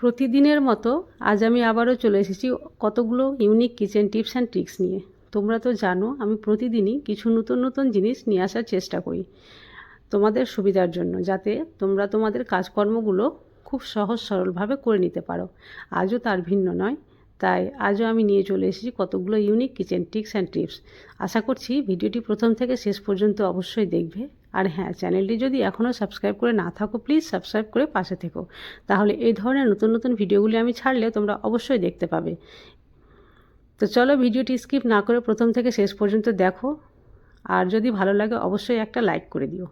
প্রতিদিনের মতো আজ আমি আবারও চলে এসেছি কতগুলো unique kitchen tips and tricks নিয়ে। তোমরা তো জানো, আমি প্রতিদিনই কিছু নতুন নতুন জিনিস নিয়ে আসার চেষ্টা করি তোমাদের সুবিধার জন্য, যাতে তোমরা তোমাদের কাজকর্মগুলো খুব সহজ সরলভাবে করে নিতে পারো। আজও তার ভিন্ন নয়, তাই আজও আমি নিয়ে চলে এসেছি কতগুলো unique kitchen tips and tips আশা করছি ভিডিওটি প্রথম থেকে শেষ পর্যন্ত অবশ্যই দেখবে। আর হ্যাঁ চ্যানেলটি যদি এখনও সাবস্ক্রাইব করে না থাকো প্লিজ সাবস্ক্রাইব করে পাশে থেকো। তাহলে এই ধরনের নতুন নতুন ভিডিওগুলি আমি ছাড়লে তোমরা অবশ্যই দেখতে পাবে। তো চলো ভিডিওটি স্কিপ না করে প্রথম থেকে শেষ পর্যন্ত দেখো। আর যদি ভালো লাগে, অবশ্যই একটা লাইক করে দিও।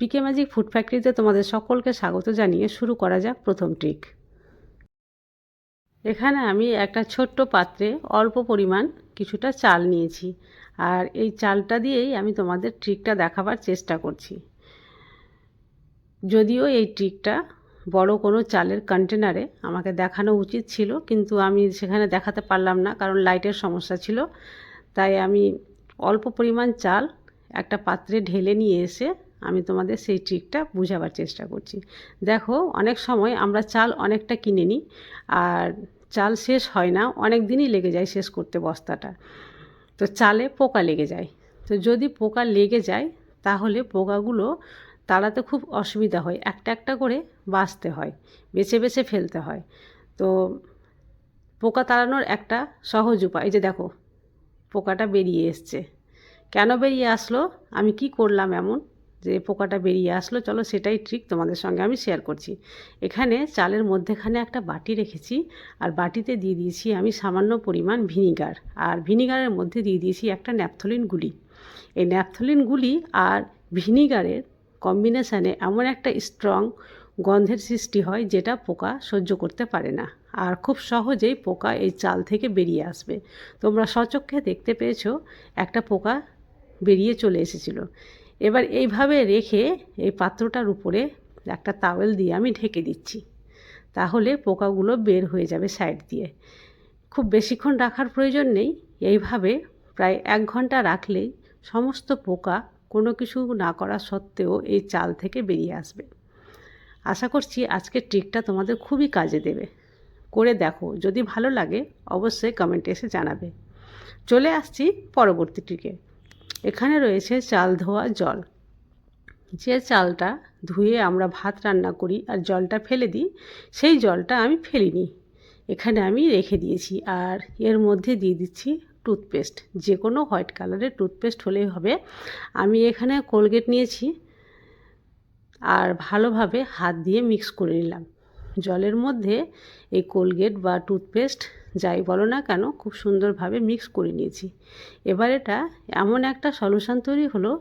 পিকে ম্যাজিক ফুড ফ্যাক্টরিতে তোমাদের সকলকে স্বাগত জানিয়ে শুরু করা যাক প্রথম ট্রিক এখানে আমি একটা ছোট্ট পাত্রে অল্প পরিমাণ কিছুটা চাল নিয়েছি। আর এই চালটা দিয়েই আমি তোমাদের ট্রিকটা দেখাবার চেষ্টা করছি। যদিও এই ট্রিকটা বড় কোনো চালের কন্টেনারে আমাকে দেখানো উচিত ছিল, কিন্তু আমি সেখানে দেখাতে পারলাম না, কারণ লাইটের সমস্যা ছিল। তাই আমি অল্প পরিমাণ চাল একটা পাত্রে ঢেলে নিয়ে এসে আমি তোমাদের সেই ট্রিকটা বোঝাবার চেষ্টা করছি। দেখো, অনেক সময় আমরা চাল অনেকটা কিনে নিই, আর চাল শেষ হয় না, অনেক দিনই লেগে যায় শেষ করতে বস্তাটা। তো চালে পোকা লেগে যায়। তো যদি পোকা লেগে যায়, তাহলে পোকাগুলো তাড়াতে খুব অসুবিধা হয়। একটা একটা করে বাঁচতে হয়, বেছে বেছে ফেলতে হয়। তো পোকা তাড়ানোর একটা সহজ উপায় যে দেখো, পোকাটা বেরিয়ে এসছে। কেন বেরিয়ে আসলো? আমি কি করলাম এমন? যে পোকাটা বেরিয়ে আসলো, চলো সেটাই ট্রিক তোমাদের সঙ্গে আমি শেয়ার করছি। এখানে চালের মধ্যেখানে একটা বাটি রেখেছি, আর বাটিতে দিয়ে দিয়েছি আমি সামান্য পরিমাণ ভিনিগার আর ভিনিগারের মধ্যে দিয়ে দিয়েছি একটা ন্যাপথলিন গুলি। এই ন্যাপথলিন গুলি আর ভিনিগারের কম্বিনেশানে এমন একটা স্ট্রং গন্ধের সৃষ্টি হয় যেটা পোকা সহ্য করতে পারে না। আর খুব সহজেই পোকা এই চাল থেকে বেরিয়ে আসবে। তোমরা সচক্ষে দেখতে পেয়েছ একটা পোকা বেরিয়ে চলে এসেছিল। এবার এইভাবে রেখে এই পাত্রটার উপরে একটা তাওয়েল দিয়ে আমি ঢেকে দিচ্ছি। তাহলে পোকাগুলো বের হয়ে যাবে সাইড দিয়ে। খুব বেশিক্ষণ রাখার প্রয়োজন নেই। এইভাবে প্রায় এক ঘণ্টা রাখলেই সমস্ত পোকা কোনো কিছু না করা সত্ত্বেও এই চাল থেকে বেরিয়ে আসবে। আশা করছি আজকের ট্রিকটা তোমাদের খুবই কাজে দেবে। করে দেখো, যদি ভালো লাগে অবশ্যই কমেন্টে এসে জানাবে। চলে আসছি পরবর্তী ট্রিকে এখানে রয়েছে চাল ধোয়া জল। যে চালটা ধুয়ে আমরা ভাত রান্না করি আর জলটা ফেলে দিই, সেই জলটা আমি ফেলিনি। এখানে আমি রেখে দিয়েছি আর এর মধ্যে দিয়ে দিচ্ছি টুথপেস্ট। যে কোনো হোয়াইট কালারের টুথপেস্ট হলেই হবে। আমি এখানে কোলগেট নিয়েছি আর ভালোভাবে হাত দিয়ে মিক্স করে নিলাম। জলের মধ্যে এই কোলগেট বা টুথপেস্ট যাই বলো না কেন, খুব সুন্দরভাবে মিক্স করে নিয়েছি। এবার এটা এমন একটা সলিউশান তৈরি হলো,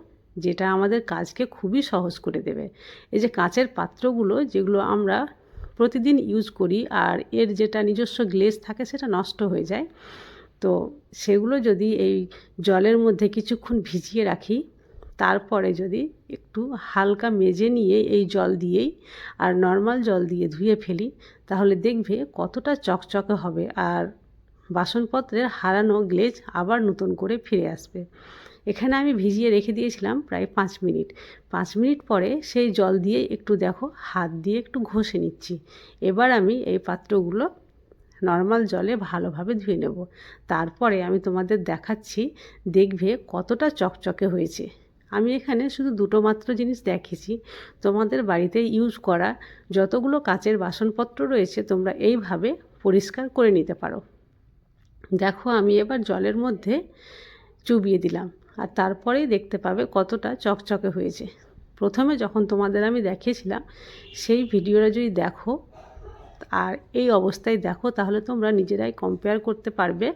যেটা আমাদের কাজকে খুবই সহজ করে দেবে। এই যে কাঁচের পাত্রগুলো, যেগুলো আমরা প্রতিদিন ইউজ করি, আর এর যেটা নিজস্ব গ্লেজ থাকে, সেটা নষ্ট হয়ে যায়। তো সেগুলো যদি এই জলের মধ্যে কিছুক্ষণ ভিজিয়ে রাখি, তারপরে যদি একটু হালকা মেজে নিয়ে এই জল দিয়েই আর নর্মাল জল দিয়ে ধুয়ে ফেলি, তাহলে দেখবে কতটা চকচকে হবে আর বাসনপত্রের হারানো গ্লেজ আবার নতুন করে ফিরে আসবে। এখানে আমি ভিজিয়ে রেখে দিয়েছিলাম প্রায় পাঁচ মিনিট। পাঁচ মিনিট পরে সেই জল দিয়ে একটু দেখো, হাত দিয়ে একটু ঘষে নিচ্ছি। এবার আমি এই পাত্রগুলো নর্মাল জলে ভালোভাবে ধুয়ে নেব। তারপরে আমি তোমাদের দেখাচ্ছি, দেখবে কতটা চকচকে হয়েছে। আমি এখানে শুধু দুটো মাত্র জিনিস দেখেছি। তোমাদের বাড়িতে ইউজ করা যতগুলো কাচের বাসনপত্র রয়েছে, তোমরা এইভাবে পরিষ্কার করে নিতে পারো। দেখো, আমি এবার জলের মধ্যে চুবিয়ে দিলাম। আর তারপরেই দেখতে পাবে কতটা চকচকে হয়েছে। প্রথমে যখন তোমাদের আমি দেখিয়েছিলাম, সেই ভিডিওটা যদি দেখো আর এই অবস্থায় দেখো, তাহলে তোমরা নিজেরাই কম্পেয়ার করতে পারবে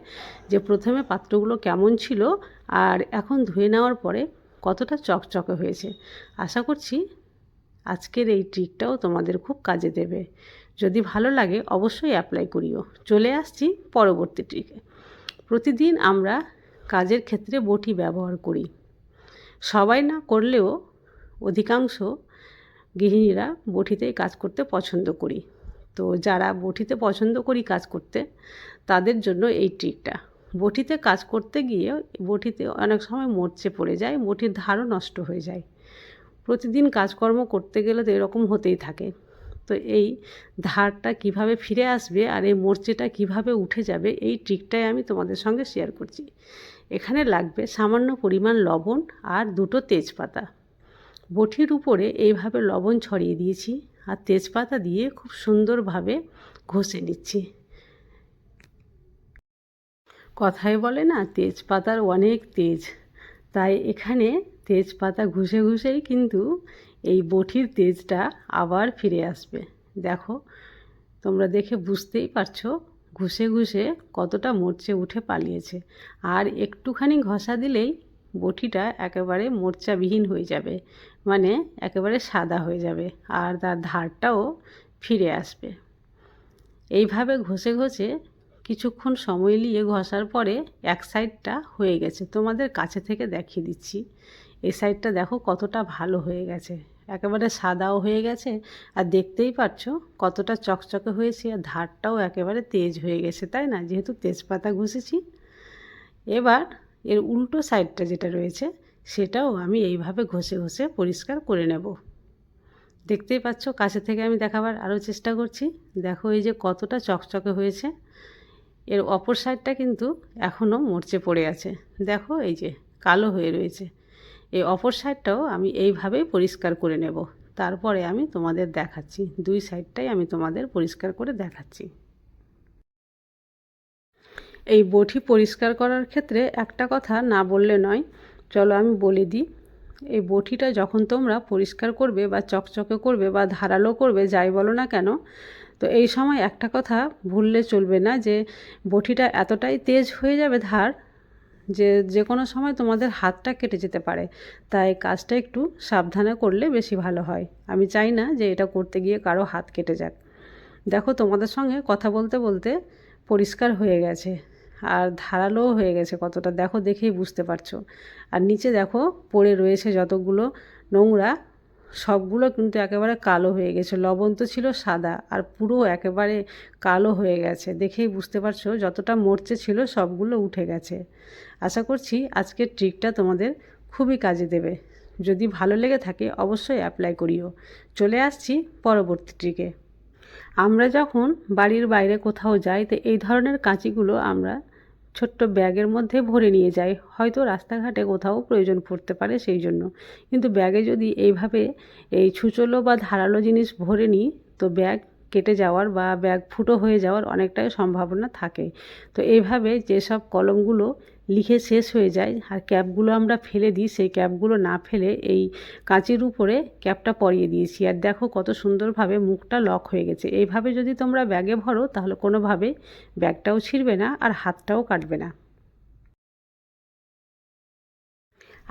যে প্রথমে পাত্রগুলো কেমন ছিল। আর এখন ধুয়ে নেওয়ার পরে কতটা চকচকে হয়েছে। আশা করছি আজকের এই ট্রিকটাও তোমাদের খুব কাজে দেবে। যদি ভালো লাগে অবশ্যই অ্যাপ্লাই করিও। চলে আসছি পরবর্তী ট্রিকে। প্রতিদিন আমরা কাজের ক্ষেত্রে বটি ব্যবহার করি। সবাই না করলেও অধিকাংশ গৃহিণীরা বটিতেই কাজ করতে পছন্দ করি। তো যারা বটিতে পছন্দ করি কাজ করতে, তাদের জন্য এই ট্রিকটা। বটিতে কাজ করতে গিয়ে বটিতে অনেক সময় মরচে পড়ে যায়, বটির ধারও নষ্ট হয়ে যায়। প্রতিদিন কাজকর্ম করতে গেলে তো এরকম হতেই থাকে। তো এই ধারটা কীভাবে ফিরে আসবে আর এই মরচেটা কীভাবে উঠে যাবে এই ট্রিকটাই আমি তোমাদের সঙ্গে শেয়ার করছি। এখানে লাগবে সামান্য পরিমাণ লবণ আর দুটো তেজপাতা। বটির উপরে এইভাবে লবণ ছড়িয়ে দিয়েছি আর তেজপাতা দিয়ে খুব সুন্দরভাবে ঘষে নিচ্ছি। কথায় বলে না, তেজপাতার অনেক তেজ। তাই এখানে তেজপাতা ঘুষে ঘুষেই কিন্তু এই বটির তেজটা আবার ফিরে আসবে। দেখো, তোমরা দেখে বুঝতেই পারছ ঘুষে ঘুষে কতটা মরচে উঠে পালিয়েছে। আর একটুখানি ঘষা দিলেই বটিটা একেবারে মোর্চাবিহীন হয়ে যাবে মানে একেবারে সাদা হয়ে যাবে আর তার ধারটাও ফিরে আসবে। এইভাবে ঘষে ঘষে কিছুক্ষণ সময় নিয়ে ঘষার পরে এক সাইডটা হয়ে গেছে। তোমাদের কাছে থেকে দেখিয়ে দিচ্ছি। এই সাইডটা দেখো কতটা ভালো হয়ে গেছে। একেবারে সাদাও হয়ে গেছে আর দেখতেই পাচ্ছ কতটা চকচকে হয়েছে আর ধারটাও একেবারে তেজ হয়ে গেছে, তাই না? যেহেতু তেজপাতা ঘষেছি। এবার এর উল্টো সাইডটা যেটা রয়েছে সেটাও আমি এইভাবে ঘষে ঘষে পরিষ্কার করে নেব। দেখতেই পাচ্ছ কাছে থেকে আমি দেখাবার আরও চেষ্টা করছি। দেখো এই যে কতটা চকচকে হয়েছে। এর অপর সাইডটা কিন্তু এখনও মরচে পড়ে আছে। দেখো, এই যে কালো হয়ে রয়েছে। এই অপর সাইডটাও আমি এইভাবেই পরিষ্কার করে নেব। তারপরে আমি তোমাদের দেখাচ্ছি। দুই সাইডটাই আমি তোমাদের পরিষ্কার করে দেখাচ্ছি। এই বটি পরিষ্কার করার ক্ষেত্রে একটা কথা না বললে নয়। চলো আমি বলে দিই, এই বটিটা যখন তোমরা পরিষ্কার করবে বা চকচকে করবে বা ধারালো করবে, যাই বলো না কেন তো এই সময় একটা কথা ভুললে চলবে না যে বটিটা এতটাই তেজ হয়ে যাবে ধার যে যে কোনো সময় তোমাদের হাতটা কেটে যেতে পারে। তাই কাজটা একটু সাবধানে করলে বেশি ভালো হয়। আমি চাই না যে এটা করতে গিয়ে কারও হাত কেটে যাক। দেখো তোমাদের সঙ্গে কথা বলতে বলতে পরিষ্কার হয়ে গেছে। আর ধারালোও হয়ে গেছে কতটা। দেখো দেখেই বুঝতে পারছ। আর নিচে দেখো পড়ে রয়েছে যতগুলো নোংরা সবগুলো কিন্তু একেবারে কালো হয়ে গেছে। লবণ তো ছিল সাদা আর পুরো একেবারে কালো হয়ে গেছে। দেখেই বুঝতে পারছ যতটা মরচে ছিল সবগুলো উঠে গেছে। আশা করছি আজকের ট্রিকটা তোমাদের খুবই কাজে দেবে। যদি ভালো লেগে থাকে অবশ্যই অ্যাপ্লাই করিও। চলে আসছি পরবর্তী ট্রিকে। আমরা যখন বাড়ির বাইরে কোথাও যাই, তো এই ধরনের কাঁচিগুলো আমরা ছোট্ট ব্যাগের মধ্যে ভরে নিয়ে যায়। হয়তো রাস্তাঘাটে কোথাও প্রয়োজন পড়তে পারে সেই জন্য। কিন্তু ব্যাগে যদি এইভাবে এই ছুচলো বা ধারালো জিনিস ভরে নিই, তো ব্যাগ কেটে যাওয়ার বা ব্যাগ ফুটো হয়ে যাওয়ার অনেকটাই সম্ভাবনা থাকে। তো এইভাবে যেসব কলমগুলো লিখে শেষ হয়ে যায়। আর ক্যাপগুলো আমরা ফেলে দিই, সেই ক্যাপগুলো না ফেলে এই কাঁচের উপরে ক্যাপটা পরিয়ে দিয়েছি। আর দেখো কত সুন্দরভাবে মুখটা লক হয়ে গেছে। এইভাবে যদি তোমরা ব্যাগে ভরো, তাহলে কোনোভাবে ব্যাগটাও ছিঁড়বে না আর হাতটাও কাটবে না।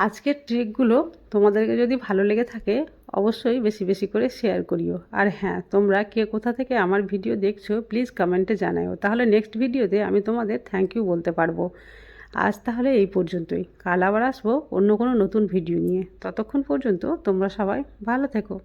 আজকের ট্রিকগুলো তোমাদেরকে যদি ভালো লেগে থাকে, অবশ্যই বেশি বেশি করে শেয়ার করিও। আর হ্যাঁ তোমরা কে কোথা থেকে আমার ভিডিও দেখছ, প্লিজ কমেন্টে জানাও তাহলে নেক্সট ভিডিওতে আমি তোমাদের থ্যাংক ইউ বলতে পারব। আজ তাহলে এই পর্যন্তই। কাল আবার আসব অন্য কোনো নতুন ভিডিও নিয়ে। ততক্ষণ পর্যন্ত তোমরা সবাই ভালো থেকো।